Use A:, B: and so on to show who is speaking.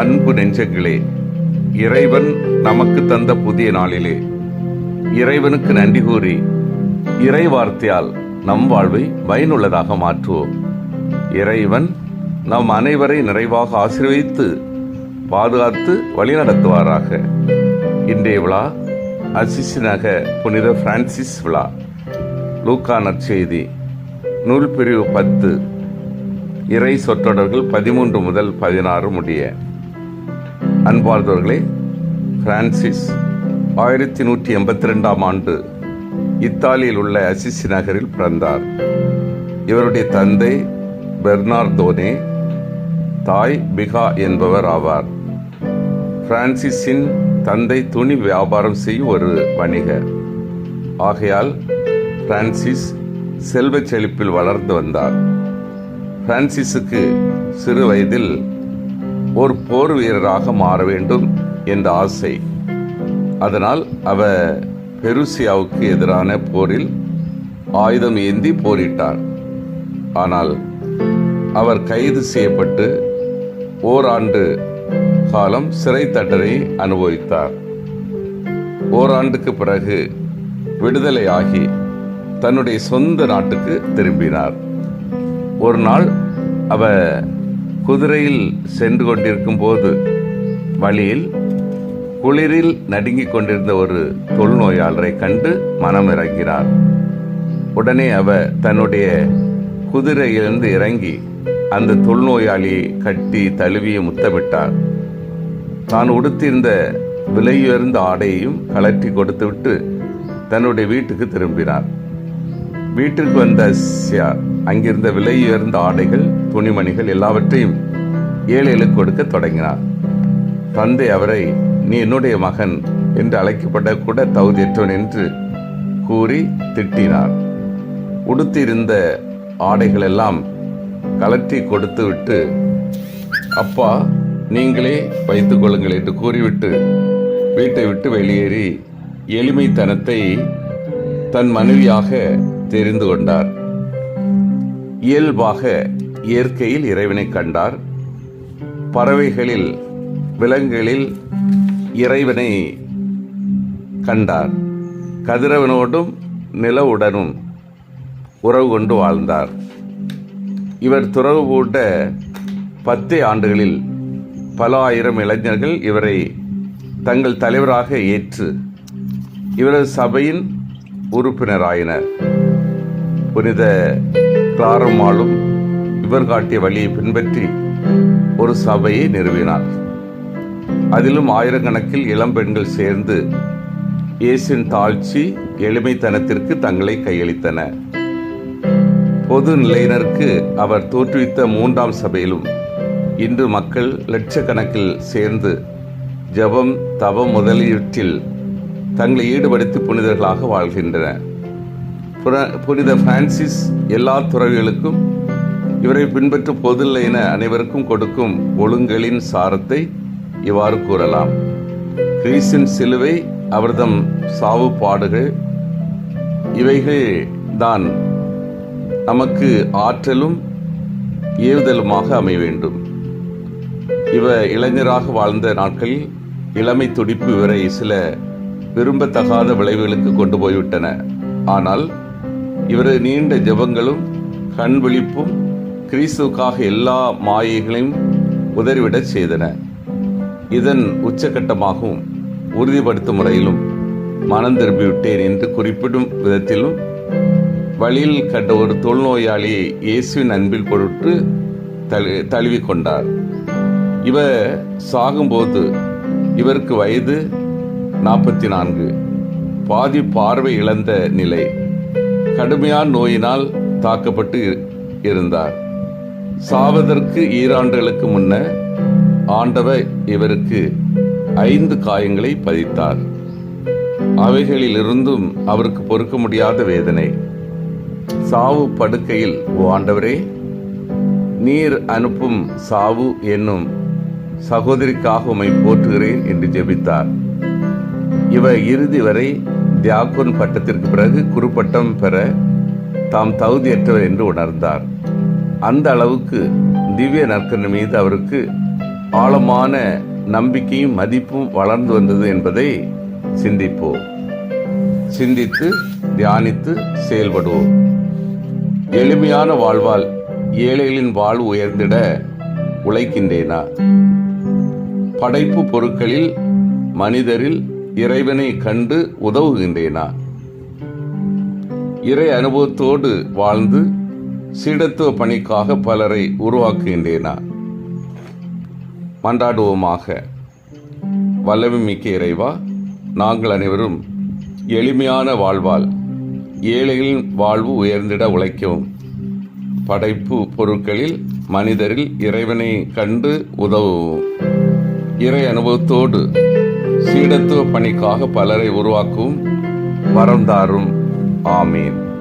A: அன்பு நெஞ்சங்களே இறைவன் நமக்கு தந்த புதிய நாளிலே இறைவனுக்கு நன்றி கூறி இறை வார்த்தையால் நம் வாழ்வை பயனுள்ளதாக மாற்றுவோம். இறைவன் நம் அனைவரை நிறைவாக ஆசீர்வதித்து பாதுகாத்து வழிநடத்துவாராக. இன்றைய விழா அசிசினக புனித பிரான்சிஸ் விழா. லூக்கா நற்செய்தி நூல் பிரிவு பத்து இறை சொற்றொடர்கள் பதிமூன்று முதல் பதினாறு முடிய. அன்பார்ந்தவர்களே பிரான்சிஸ் ஆயிரத்தி நூற்றி எண்பத்தி ரெண்டாம் ஆண்டு இத்தாலியில் உள்ள அசிசி நகரில் பிறந்தார். இவருடைய தந்தை பெர்னார்தோனே தாய் பிகா என்பவர் ஆவார். பிரான்சிஸின் தந்தை துணி வியாபாரம் செய்யும் ஒரு வணிகர். ஆகையால் பிரான்சிஸ் செல்வச் செழிப்பில் வளர்ந்து வந்தார். பிரான்சிஸுக்கு சிறு வயதில் ஒரு போர் வீரராக மாற வேண்டும் என்ற ஆசை. அதனால் அவர் பெருசியாவுக்கு எதிரான போரில் ஆயுதம் ஏந்தி போரிட்டார். ஆனால் அவர் கைது செய்யப்பட்டு ஓராண்டு காலம் சிறை தண்டனை அனுபவித்தார். ஓராண்டுக்கு பிறகு விடுதலையாகி தன்னுடைய சொந்த நாட்டுக்கு திரும்பினார். ஒரு நாள் அவர் குதிரையில் சென்று கொண்டிருக்கும் போது வழியில் குளிரில் நடுங்கிக் கொண்டிருந்த ஒரு தொழுநோயாளரை கண்டு மனம் இறங்கினார். உடனே அவர் தன்னுடைய குதிரையிலிருந்து இறங்கி அந்த தொழுநோயாளியை கட்டி தழுவிய முத்தமிட்டார். தான் உடுத்திருந்த விலையுயர்ந்த ஆடையையும் கலற்றி கொடுத்துவிட்டு தன்னுடைய வீட்டுக்கு திரும்பினார். வீட்டிற்கு வந்த சியார் அங்கிருந்த விலையுயர்ந்த ஆடைகள் துணிமணிகள் எல்லாவற்றையும் ஏழைகளுக்கு கொடுக்க தொடங்கினார். தந்தை அவரை நீ என்னுடைய மகன் என்று அழைக்கப்பட கூட தகுதியற்றவன் என்று கூறி திட்டினார். உடுத்தியிருந்த ஆடைகள் எல்லாம் கலற்றி கொடுத்து விட்டு அப்பா நீங்களே வைத்துக் கொள்ளுங்கள் என்று கூறிவிட்டு வீட்டை விட்டு வெளியேறி எளிமைத்தனத்தை தன் மனைவியாக தெரிந்து கொண்டார். இயல்பாக இயற்கையில் இறைவனை கண்டார். பறவைகளில் விலங்குகளில் இறைவனை கண்டார். கதிரவனோடும் நிலவுடனும் உறவு கொண்டு வாழ்ந்தார். இவர் துறவு பூட்ட பத்தே ஆண்டுகளில் பல ஆயிரம் இளைஞர்கள் இவரை தங்கள் தலைவராக ஏற்று இவரது சபையின் உறுப்பினராயினர். புனித கிளாரம்மாளும் இவர் காட்டிய வழியை பின்பற்றி ஒரு சபையை நிறுவினார். அதிலும் ஆயிரக்கணக்கில் இளம்பெண்கள் சேர்ந்து இயேசின் தாழ்ச்சி எளிமைத்தனத்திற்கு தங்களை கையளித்தன. பொது நிலையினருக்கு அவர் தோற்றுவித்த மூன்றாம் சபையிலும் இன்று மக்கள் லட்சக்கணக்கில் சேர்ந்து ஜெபம் தவம் முதலியவற்றில் தங்களை ஈடுபடுத்தி புனிதர்களாக வாழ்கின்றனர். புனித பிரான்சிஸ் எல்லா துறவிகளுக்கும் இவரை பின்பற்றும் என அனைவருக்கும் கொடுக்கும் ஒழுங்கலின் சாரத்தை இவ்வாறு கூறலாம். கிரீஸின் சிலுவை அவர்தம் சாவு பாடுகள் இவைகள் தான் நமக்கு ஆற்றலும் ஏவுதலுமாக அமைய வேண்டும். இவ இளைஞராக வாழ்ந்த நாட்களில் இளமை துடிப்பு இவரை சில விரும்பத்தகாத விளைவுகளுக்கு கொண்டு போய்விட்டன. ஆனால் இவரது நீண்ட ஜெபங்களும் கண் விழிப்பும் கிறிஸ்துக்காக எல்லா மாயைகளையும் உதறிவிடச் செய்தன. இதன் உச்சகட்டமாகவும் உறுதிப்படுத்தும் முறையிலும் மனம் திரும்பிவிட்டேன் என்று குறிப்பிடும் விதத்திலும் வழியில் கண்ட ஒரு தொழுநோயாளியை இயேசுவின் அன்பில் பொருட்டு தழு தழுவிக்கொண்டார். இவர் சாகும்போது இவருக்கு வயது நாற்பத்தி நான்கு. பாதி பார்வை இழந்த நிலை. கடுமையான நோயினால் தாக்கப்பட்டு இருந்தார். சாவதற்கு ஈராண்டுகளுக்கு முன்ன ஆண்டவர் இவருக்கு ஐந்து காயங்களை பதித்தார். அவைகளிலிருந்தும் அவருக்கு பொறுக்க முடியாத வேதனை. சாவு படுக்கையில் ஓ ஆண்டவரே நீர் அனுப்பும் சாவு என்னும் சகோதரிக்காக உமை போற்றுகிறேன் என்று ஜெபித்தார். இவர் இறுதி வரை தியாகுன் பட்டத்திற்கு பிறகு குறுப்பட்டம் பெற தாம் தகுதியற்றவர் என்று உணர்ந்தார். அந்த அளவுக்கு திவ்ய நற்கன் மீது அவருக்கு ஆழமான நம்பிக்கையும் மதிப்பும் வளர்ந்து வந்தது என்பதை சிந்திப்போம். சிந்தித்து தியானித்து செயல்படுவோம். எளிமையான வாழ்வால் ஏழைகளின் வாழ்வு உயர்ந்திட உழைக்கின்றேனா? படைப்பு பொருட்களில் மனிதரில் இறைவனை கண்டு உதவுகின்றேனா? இறை அனுபவத்தோடு வாழ்ந்து சீடத்துவ பணிக்காக பலரை உருவாக்குகின்றேனா? மன்றாடுவோமாக. வல்லமிக்க இறைவா நாங்கள் அனைவரும் எளிமையான வாழ்வால் ஏழைகளின் வாழ்வு உயர்ந்திட உழைக்கவும். படைப்பு பொருட்களில் மனிதரில் இறைவனை கண்டு உதவும் இறை அனுபவத்தோடு சீடத்துவ பணிக்காக பலரை உருவாக்கும் வரம் தாரும். ஆமீன்.